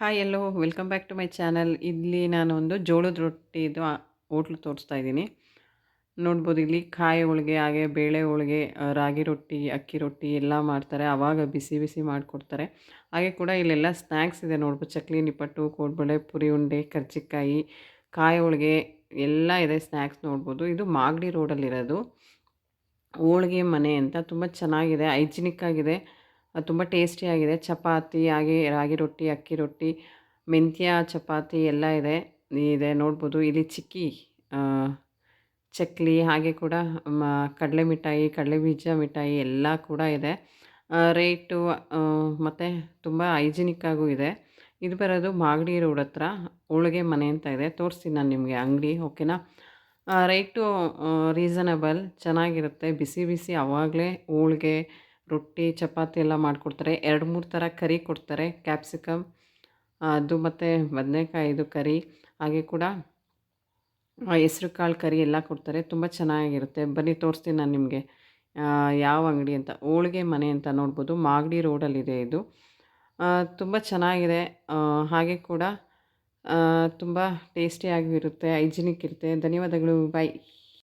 Hi hello welcome back to my channel ಇಲ್ಲಿ ನಾನು ಒಂದು ಜೋಳದ ರೊಟ್ಟಿದು ಹೋಟ್ಲು ತೋರಿಸ್ತಾ ಇದ್ದೀನಿ. ನೋಡ್ಬೋದು ಇಲ್ಲಿ ಕಾಯಿ ಹೋಳಿಗೆ, ಹಾಗೆ ಬೇಳೆ ಹೋಳಿಗೆ ರಾಗಿ ರೊಟ್ಟಿ, ಅಕ್ಕಿ ರೊಟ್ಟಿ ಎಲ್ಲ ಮಾಡ್ತಾರೆ. ಆವಾಗ ಬಿಸಿ ಬಿಸಿ ಮಾಡಿಕೊಡ್ತಾರೆ. ಹಾಗೆ ಕೂಡ ಇಲ್ಲೆಲ್ಲ ಸ್ನ್ಯಾಕ್ಸ್ ಇದೆ ನೋಡ್ಬೋದು. ಚಕ್ಲಿ, ನಿಪ್ಪಟ್ಟು, ಕೋಡ್ಬಳೆ, ಪುರಿ ಉಂಡೆ ಕರ್ಜಿಕಾಯಿ ಕಾಯಿ ಹೋಳಿಗೆ ಎಲ್ಲ ಇದೆ ಸ್ನ್ಯಾಕ್ಸ್ ನೋಡ್ಬೋದು. ಇದು ಮಾಗಡಿ ರೋಡಲ್ಲಿರೋದು ಹೋಳಿಗೆ ಮನೆ ಅಂತ ತುಂಬ ಚೆನ್ನಾಗಿದೆ, ಹೈಜಿನಿಕ್ ಆಗಿದೆ. ಅದು ತುಂಬ ಟೇಸ್ಟಿಯಾಗಿದೆ ಚಪಾತಿ, ಹಾಗೆ ರಾಗಿ ರೊಟ್ಟಿ, ಅಕ್ಕಿ ರೊಟ್ಟಿ, ಮೆಂತ್ಯ ಚಪಾತಿ ಎಲ್ಲ ಇದೆ. ಇದೆ ನೋಡ್ಬೋದು. ಇಲ್ಲಿ ಚಿಕ್ಕಿ ಚಕ್ಲಿ, ಹಾಗೆ ಕೂಡ ಕಡಲೆ ಮಿಠಾಯಿ, ಕಡಲೆ ಬೀಜ ಮಿಠಾಯಿ ಎಲ್ಲ ಕೂಡ ಇದೆ. ರೇಟು ಮತ್ತು ತುಂಬ ಹೈಜಿನಿಕ್ ಆಗೂ ಇದೆ. ಇದು ಬರೋದು ಮಾಗಡಿ ರೋಡ್ ಹತ್ರ ಹೋಳಿಗೆ ಮನೆ ಅಂತ ಇದೆ. ತೋರಿಸ್ತೀನಿ ನಾನು ನಿಮಗೆ ಅಂಗಡಿ, ಓಕೆನಾ? ರೇಟು ರೀಸನಬಲ್, ಚೆನ್ನಾಗಿರುತ್ತೆ. ಬಿಸಿ ಬಿಸಿ ಆವಾಗಲೇ ಹೋಳ್ಗೆ ರೊಟ್ಟಿ, ಚಪಾತಿ ಎಲ್ಲ ಮಾಡಿಕೊಡ್ತಾರೆ. ಎರಡು, ಮೂರು ಥರ ಕರಿ ಕೊಡ್ತಾರೆ. ಕ್ಯಾಪ್ಸಿಕಮ್, ಅದು ಮತ್ತು ಬದನೆಕಾಯಿದು ಕರಿ. ಹಾಗೆ ಕೂಡ ಹೆಸ್ರು ಕಾಳು ಕರಿ ಎಲ್ಲ ಕೊಡ್ತಾರೆ. ತುಂಬ ಚೆನ್ನಾಗಿರುತ್ತೆ. ಬನ್ನಿ, ತೋರಿಸ್ತೀನಿ ನಾನು ನಿಮಗೆ. ಯಾವ ಅಂಗಡಿ ಅಂತ. ಹೋಳಿಗೆ ಮನೆ ಅಂತ ನೋಡ್ಬೋದು. ಮಾಗಡಿ ರೋಡಲ್ಲಿದೆ ಇದು. ತುಂಬ ಚೆನ್ನಾಗಿದೆ. ಹಾಗೆ ಕೂಡ ತುಂಬ ಟೇಸ್ಟಿಯಾಗಿರುತ್ತೆ ಹೈಜಿನಿಕ್ ಇರುತ್ತೆ. ಧನ್ಯವಾದಗಳು. ಬಾಯ್.